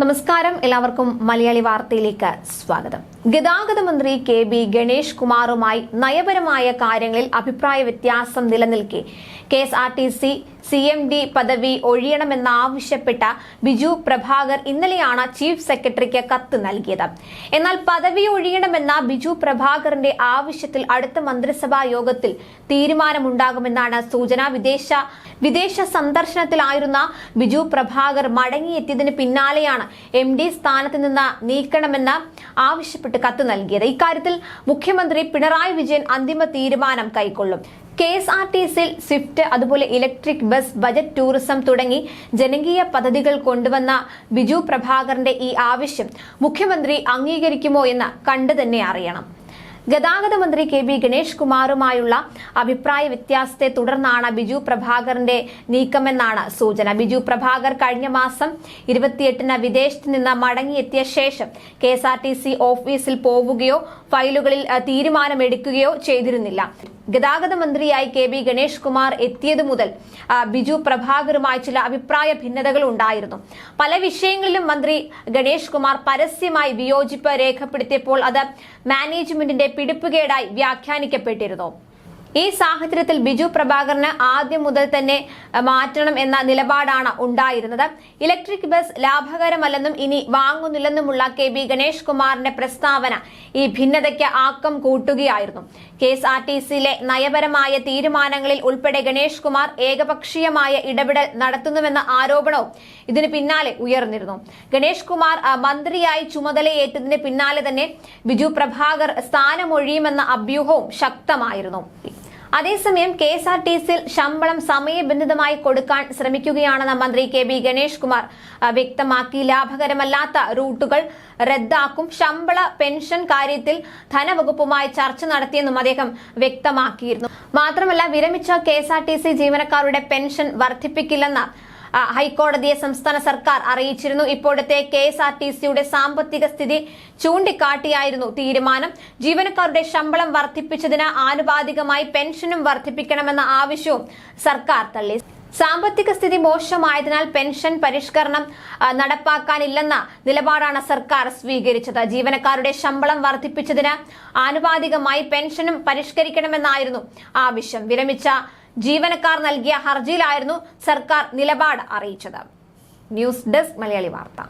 നമസ്കാരം. എല്ലാവർക്കും മലയാളി വാർത്തയിലേക്ക് സ്വാഗതം. ഗതാഗത മന്ത്രി കെ ബി ഗണേഷ് കുമാറുമായി നയപരമായ കാര്യങ്ങളിൽ അഭിപ്രായ വ്യത്യാസം നിലനിൽക്കെ. K S R T C C M D പദവി ഒഴിയണമെന്നാവശ്യപ്പെട്ട ബിജു പ്രഭാകർ ഇന്നലെയാണ് ചീഫ് സെക്രട്ടറിക്ക് കത്ത് നൽകിയത്. എന്നാൽ പദവി ഒഴിയണമെന്ന ബിജു പ്രഭാകറിന്റെ ആവശ്യത്തിൽ അടുത്ത മന്ത്രിസഭാ യോഗത്തിൽ തീരുമാനമുണ്ടാകുമെന്നാണ് സൂചന. വിദേശ വിദേശ സന്ദർശനത്തിലായിരുന്ന ബിജു പ്രഭാകർ മടങ്ങിയെത്തിയതിന് പിന്നാലെയാണ് എം ഡി സ്ഥാനത്ത് നിന്ന് നീക്കണമെന്ന് ആവശ്യപ്പെട്ട് കത്ത് നൽകിയത്. ഇക്കാര്യത്തിൽ മുഖ്യമന്ത്രി പിണറായി വിജയൻ അന്തിമ തീരുമാനം കൈക്കൊള്ളും. കെ എസ് ആർ ടി സിയിൽ സ്വിഫ്റ്റ് അതുപോലെ ഇലക്ട്രിക് ബസ് ബജറ്റ് ടൂറിസം തുടങ്ങി ജനകീയ പദ്ധതികൾ കൊണ്ടുവന്ന ബിജു പ്രഭാകറിന്റെ ഈ ആവശ്യം മുഖ്യമന്ത്രി അംഗീകരിക്കുമോ എന്ന് കണ്ടു തന്നെ അറിയണം. ഗതാഗത മന്ത്രി കെ ബി ഗണേഷ് കുമാറുമായുള്ള അഭിപ്രായ വ്യത്യാസത്തെ തുടർന്നാണ് ബിജു പ്രഭാകറിന്റെ നീക്കമെന്നാണ് സൂചന. ബിജു പ്രഭാകർ കഴിഞ്ഞ മാസം ഇരുപത്തിയെട്ടിന് വിദേശത്ത് നിന്ന് മടങ്ങിയെത്തിയ ശേഷം കെ ഓഫീസിൽ പോവുകയോ ഫയലുകളിൽ തീരുമാനമെടുക്കുകയോ ചെയ്തിരുന്നില്ല. ഗതാഗത മന്ത്രിയായി കെ ബി ഗണേഷ് കുമാർ എത്തിയതു മുതൽ ബിജു പ്രഭാകറുമായി ചില അഭിപ്രായ ഭിന്നതകൾ ഉണ്ടായിരുന്നു. പല വിഷയങ്ങളിലും മന്ത്രി ഗണേഷ് കുമാർ പരസ്യമായി വിയോജിപ്പ് രേഖപ്പെടുത്തിയപ്പോൾ അത് മാനേജ്മെന്റിന്റെ പിടിപ്പുകേടായി വ്യാഖ്യാനിക്കപ്പെട്ടിരുന്നു. ഈ സാഹചര്യത്തിൽ ബിജു പ്രഭാകറിന് ആദ്യം മുതൽ തന്നെ മാറ്റണം എന്ന നിലപാടാണ് ഉണ്ടായിരുന്നത്. ഇലക്ട്രിക് ബസ് ലാഭകരമല്ലെന്നും ഇനി വാങ്ങുന്നില്ലെന്നുമുള്ള കെ ബി ഗണേഷ് കുമാറിന്റെ പ്രസ്താവന ഈ ഭിന്നതയ്ക്ക് ആക്കം കൂട്ടുകയായിരുന്നു. കെ എസ് ആർ ടി സിയിലെ നയപരമായ തീരുമാനങ്ങളിൽ ഉൾപ്പെടെ ഗണേഷ് കുമാർ ഏകപക്ഷീയമായ ഇടപെടൽ നടത്തുന്നുവെന്ന ആരോപണവും ഇതിന് പിന്നാലെ ഉയർന്നിരുന്നു. ഗണേഷ് കുമാർ മന്ത്രിയായി ചുമതലയേറ്റതിന് പിന്നാലെ തന്നെ ബിജു പ്രഭാകർ സ്ഥാനമൊഴിയുമെന്ന അഭ്യൂഹവും ശക്തമായിരുന്നു. അതേസമയം കെ എസ് ആർ ടി സിയിൽ ശമ്പളം സമയബന്ധിതമായി കൊടുക്കാൻ ശ്രമിക്കുകയാണെന്ന മന്ത്രി കെ ബി ഗണേഷ് കുമാർ വ്യക്തമാക്കി. ലാഭകരമല്ലാത്ത റൂട്ടുകൾ റദ്ദാക്കും. ശമ്പള പെൻഷൻ കാര്യത്തിൽ ധനവകുപ്പുമായി ചർച്ച നടത്തിയെന്നും അദ്ദേഹം വ്യക്തമാക്കിയിരുന്നു. മാത്രമല്ല വിരമിച്ച K S R T C ജീവനക്കാരുടെ പെൻഷൻ വർദ്ധിപ്പിക്കില്ലെന്ന ഹൈക്കോടതിയെ സംസ്ഥാന സർക്കാർ അറിയിച്ചിരുന്നു. ഇപ്പോഴത്തെ കെ എസ് ആർ ടി സിയുടെ സാമ്പത്തിക സ്ഥിതി ചൂണ്ടിക്കാട്ടിയായിരുന്നു തീരുമാനം. ജീവനക്കാരുടെ ശമ്പളം വർദ്ധിപ്പിച്ചതിന് ആനുപാതികമായി പെൻഷനും വർദ്ധിപ്പിക്കണമെന്ന ആവശ്യവും സർക്കാർ തള്ളി. സാമ്പത്തിക സ്ഥിതി മോശമായതിനാൽ പെൻഷൻ പരിഷ്കരണം നടപ്പാക്കാനില്ലെന്ന നിലപാടാണ് സർക്കാർ സ്വീകരിച്ചത്. ജീവനക്കാരുടെ ശമ്പളം വർദ്ധിപ്പിച്ചതിന് ആനുപാതികമായി പെൻഷനും പരിഷ്കരിക്കണമെന്നായിരുന്നു ആവശ്യം. വിരമിച്ച ജീവനക്കാർ നൽകിയ ഹർജിയിലായിരുന്നു സർക്കാർ നിലപാട് അറിയിച്ചത്. ന്യൂസ് ഡെസ്ക് മലയാളി വാർത്ത.